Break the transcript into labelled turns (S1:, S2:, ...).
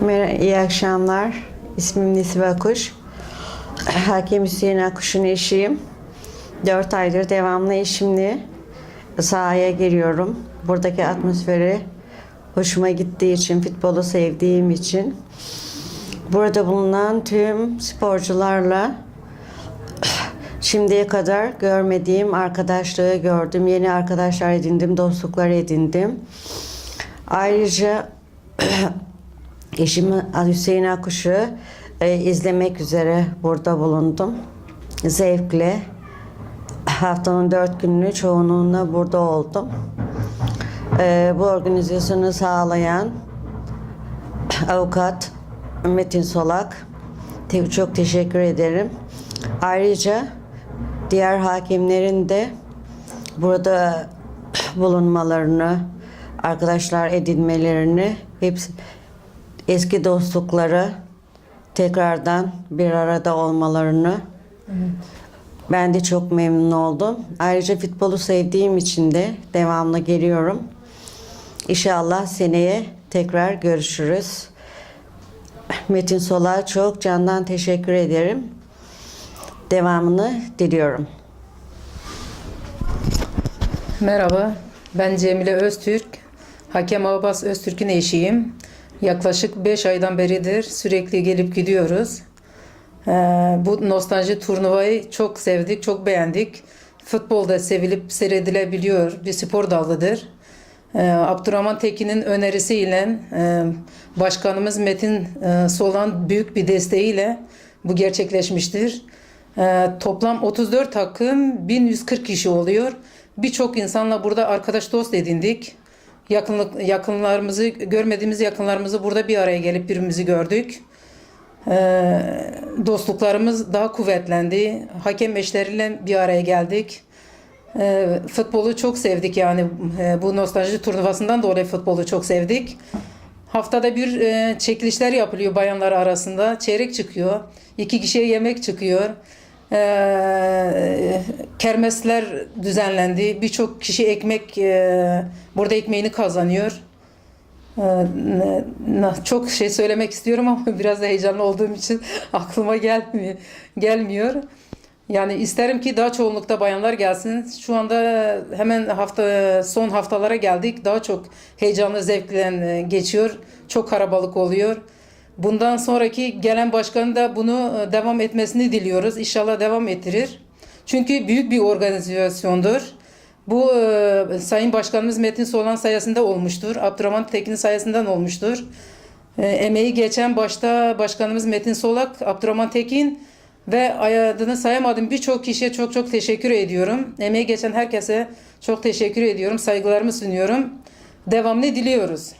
S1: Merhaba, iyi akşamlar. İsmim Nesibe Akuş. Hakim Hüseyin Akuş'un eşiyim. 4 aydır devamlı eşimle sahaya giriyorum. Buradaki atmosferi hoşuma gittiği için, futbolu sevdiğim için. Burada bulunan tüm sporcularla şimdiye kadar görmediğim arkadaşlığı gördüm. Yeni arkadaşlar edindim, dostluklar edindim. Ayrıca Eşim Hüseyin Akuş'u e, izlemek üzere burada bulundum. Zevkle haftanın dört gününü çoğunluğunda burada oldum. E, bu organizasyonu sağlayan avukat Metin Solak te- çok teşekkür ederim. Ayrıca diğer hakimlerin de burada bulunmalarını, arkadaşlar edinmelerini, hepsi eski dostlukları tekrardan bir arada olmalarını ben de çok memnun oldum. Ayrıca futbolu sevdiğim için de devamlı geliyorum. İnşallah seneye tekrar görüşürüz. Metin Solak'a çok candan teşekkür ederim. Devamını diliyorum.
S2: Merhaba, ben Cemile Öztürk. Hakem Abbas Öztürk'ün eşiyim. Yaklaşık 5 aydan beridir sürekli gelip gidiyoruz. Ee, bu nostalji turnuvayı çok sevdik, çok beğendik. Futbolda sevilip seyredilebiliyor bir spor dalıdır. Ee, Abdurrahman Tekin'in önerisiyle e, başkanımız Metin e, Solan büyük bir desteğiyle bu gerçekleşmiştir. Ee, toplam 34 takım 1140 kişi oluyor. Birçok insanla burada arkadaş dost edindik. Yakınlık yakınlarımızı görmediğimiz yakınlarımızı burada bir araya gelip birbirimizi gördük. Ee, dostluklarımız daha kuvvetlendi. Hakem eşleriyle bir araya geldik. Ee, futbolu çok sevdik yani Ee, bu nostalji turnuvasından dolayı futbolu çok sevdik. Haftada bir e, çekilişler yapılıyor bayanlar arasında. Çeyrek çıkıyor. iki kişiye yemek çıkıyor. Ee, kermesler düzenlendi. Birçok kişi ekmek e, burada ekmeğini kazanıyor. Ne- çok şey söylemek istiyorum ama biraz da heyecanlı olduğum için aklıma gelmiyor. Gelmiyor. Yani isterim ki daha çoğunlukta bayanlar gelsin. Şu anda hemen hafta son haftalara geldik. Daha çok heyecanlı zevkle e, geçiyor. Çok karabalık oluyor. Bundan sonraki gelen başkanın da bunu e, devam etmesini diliyoruz. İnşallah devam ettirir. Çünkü büyük bir organizasyondur. Bu e, Sayın Başkanımız Metin Solan sayesinde olmuştur. Abdurrahman Tekin'in sayesinden olmuştur. E, emeği geçen başta Başkanımız Metin Solak, Abdurrahman Tekin ve adını sayamadığım birçok kişiye çok çok teşekkür ediyorum. Emeği geçen herkese çok teşekkür ediyorum. Saygılarımı sunuyorum. Devamını diliyoruz.